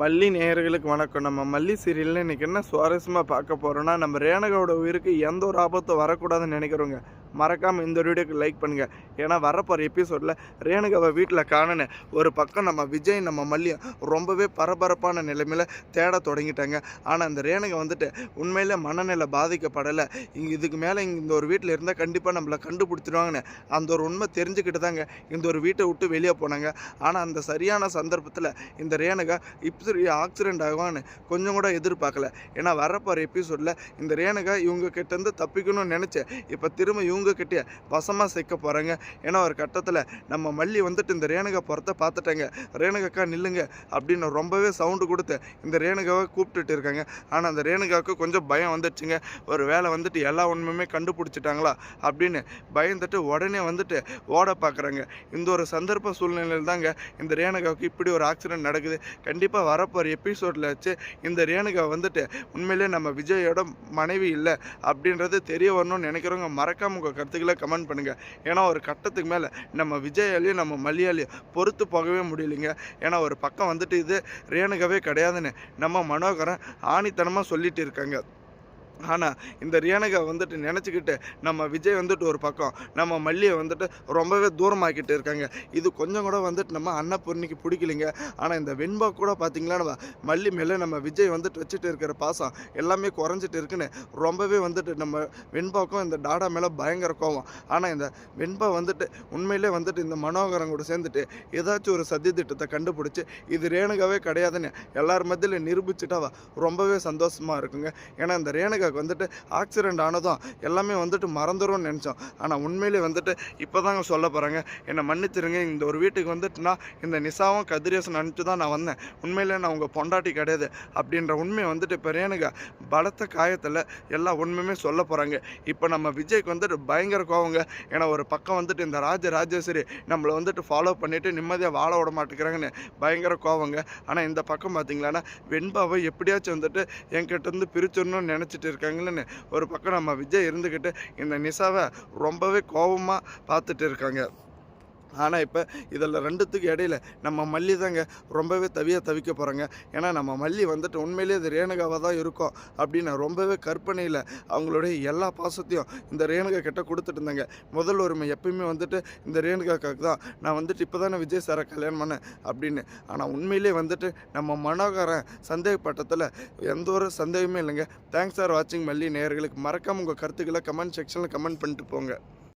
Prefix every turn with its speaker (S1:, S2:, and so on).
S1: மல்லி நேயர்களுக்கு வணக்கம். நம்ம மல்லி சீரியலில் இன்றைக்கி என்ன சுவாரஸ்யமாக பார்க்க போகிறோன்னா நம்ம ரேணகாவோட உயிருக்கு எந்த ஒரு ஆபத்தும் வரக்கூடாதுன்னு நினைக்கிறோங்க மறக்காமல் இந்த வீடியோக்கு லைக் பண்ணுங்கள் ஏன்னா வரப்போகிற எபிசோடில் ரேணுகாவை வீட்டில் காணனு ஒரு பக்கம் நம்ம விஜய் நம்ம மல்லியும் ரொம்பவே பரபரப்பான நிலைமையில் தேட தொடங்கிட்டாங்க. ஆனால் அந்த ரேணுகை வந்துட்டு உண்மையிலே மனநிலை பாதிக்கப்படலை. இங்கே இதுக்கு மேலே இங்கே இந்த ஒரு வீட்டில் இருந்தால் கண்டிப்பாக நம்மளை கண்டுபிடிச்சிருவாங்கன்னு அந்த ஒரு உண்மை தெரிஞ்சுக்கிட்டு தாங்க இந்த ஒரு வீட்டை விட்டு வெளியே போனாங்க. ஆனால் அந்த சரியான சந்தர்ப்பத்தில் இந்த ரேணுகா இப்படி ஆக்சிடென்ட் ஆகுவான்னு கொஞ்சம் கூட எதிர்பார்க்கல. ஏன்னா வரப்போகிற எபிசோடில் இந்த ரேணுகா இவங்க கிட்டேருந்து தப்பிக்கணும்னு நினச்சேன் இப்போ திரும்ப இவங்க அவங்கக்கிட்டே வசமாக சேர்க்க போகிறாங்க ஏன்னா ஒரு கட்டத்தில் நம்ம மல்லி வந்துட்டு இந்த ரேணுகா புறத்தை பார்த்துட்டாங்க. ரேணுகாக்கா நில்லுங்க அப்படின்னு ரொம்பவே சவுண்டு கொடுத்து இந்த ரேணுகாவை கூப்பிட்டுட்டு இருக்காங்க. ஆனால் அந்த ரேணுகாவுக்கு கொஞ்சம் பயம் வந்துடுச்சுங்க. ஒரு வேலை வந்துட்டு எல்லா உண்மையுமே கண்டுபிடிச்சிட்டாங்களா அப்படின்னு பயந்துட்டு உடனே வந்துட்டு ஓட பார்க்குறாங்க. இந்த ஒரு சந்தர்ப்ப சூழ்நிலையில் தாங்க இந்த ரேணுகாவுக்கு இப்படி ஒரு ஆக்சிடென்ட் நடக்குது. கண்டிப்பாக வரப்போகிற எபிசோடில் வச்சு இந்த ரேணுகா வந்துட்டு உண்மையிலே நம்ம விஜயோட மனைவி இல்லை அப்படின்றது தெரிய வரணும்னு நினைக்கிறவங்க மறக்காம உங்கள் கருத்துக்களை கமெண்ட் பண்ணுங்கள். ஏன்னா ஒரு கட்டத்துக்கு மேலே நம்ம விஜயாலையும் நம்ம மல்லியாலையும் பொறுத்து போகவே முடியலைங்க. ஏன்னா ஒரு பக்கம் வந்துட்டு இது ரேணுகவே கிடையாதுன்னு நம்ம மனோகரன் ஆணித்தனமாக சொல்லிட்டு இருக்காங்க. ஆனால் இந்த ரியானகா வந்துட்டு நினச்சிக்கிட்டு நம்ம விஜய் வந்துட்டு ஒரு பக்கம் நம்ம மல்லியை வந்துட்டு ரொம்பவே தூரமாக்கிட்டு இருக்காங்க. இது கொஞ்சம் கூட வந்துட்டு நம்ம அன்னபூர்ணிக்கு பிடிக்கலைங்க. ஆனால் இந்த வெண்பா கூட பார்த்தீங்களா நம்ம மல்லி மேலே நம்ம விஜய் வந்துட்டு வச்சுட்டு இருக்கிற பாசம் எல்லாமே குறைஞ்சிட்டு இருக்குன்னு ரொம்பவே வந்துட்டு நம்ம வெண்பாக்கும் இந்த டாடா மேலே பயங்கர கோவம். ஆனால் இந்த வெண்பா வந்துட்டு உண்மையிலே வந்துட்டு இந்த மனோகரம் கூட சேர்ந்துட்டு ஏதாச்சும் ஒரு சதி திட்டத்தை கண்டுபிடிச்சி இது ரேணுகாவே கிடையாதுன்னு எல்லார் மத்தியில் நிரூபிச்சுட்டாவா ரொம்பவே சந்தோஷமாக இருக்குங்க. ஏன்னா இந்த ரேணுகாவுக்கு வந்துட்டு ஆக்சிடெண்ட் ஆனதும் எல்லாமே வந்துட்டு மறந்துடும்னு நினச்சோம். ஆனால் உண்மையிலே வந்துட்டு இப்போ தாங்க சொல்ல போகிறாங்க என்னை மன்னிச்சிருங்க. இந்த ஒரு வீட்டுக்கு வந்துட்டுனா இந்த நிசாவும் கதிரேசன் அனுப்பிச்சு தான் நான் வந்தேன். உண்மையிலே நான் உங்கள் பொண்டாட்டி கிடையாது. அப்படின்ற உண்மையை வந்துட்டு இப்போ பலத்த காயத்தில் எல்லா உண்மையுமே சொல்ல போகிறாங்க இப்போ நம்ம விஜய்க்கு வந்துட்டு பயங்கர கோவங்க. ஏன்னா ஒரு பக்கம் வந்துட்டு இந்த ராஜ ராஜேஸ்வரி நம்மளை வந்துட்டு ஃபாலோ பண்ணிவிட்டு நிம்மதியாக வாழ விட மாட்டேங்கிறாங்கன்னு பயங்கர கோவங்க. ஆனால் இந்த பக்கம் பார்த்தீங்களான்னா வெண்பாவை எப்படியாச்சும் வந்துட்டு என்கிட்ட இருந்து பிரிச்சிடணும்னு நினச்சிட்டு இருக்காங்களேன்னு ஒரு பக்கம் நம்ம விஜய் இருந்துக்கிட்டு இந்த நிசாவை ரொம்பவே கோபமாக பார்த்துட்டு இருக்காங்க. ஆனால் இப்போ இதில் ரெண்டுத்துக்கு இடையில நம்ம மல்லி தாங்க ரொம்பவே தவிய தவிக்க போகிறாங்க ஏன்னா நம்ம மல்லி வந்துட்டு உண்மையிலேயே இது ரேணுகாவாக தான் இருக்கும் அப்படின்னு ரொம்பவே கற்பனையில் அவங்களுடைய எல்லா பாசத்தையும் இந்த ரேணுகா கிட்ட கொடுத்துட்டு இருந்தாங்க. முதல் உரிமை எப்பயுமே வந்துட்டு இந்த ரேணுகாக்காக்கு தான். நான் வந்துட்டு இப்போ தானே விஜய் சாரை கல்யாணம் பண்ணேன் அப்படின்னு. ஆனால் உண்மையிலே வந்துட்டு நம்ம மனோகரன் சந்தேகப்பட்டத்தில் எந்த ஒரு சந்தேகமே இல்லைங்க. தேங்க்ஸ் ஃபார் வாட்சிங் மல்லி நேயர்களுக்கு. மறக்காம உங்கள் கருத்துக்களை கமெண்ட் செக்ஷனில் கமெண்ட் பண்ணிட்டு போங்க.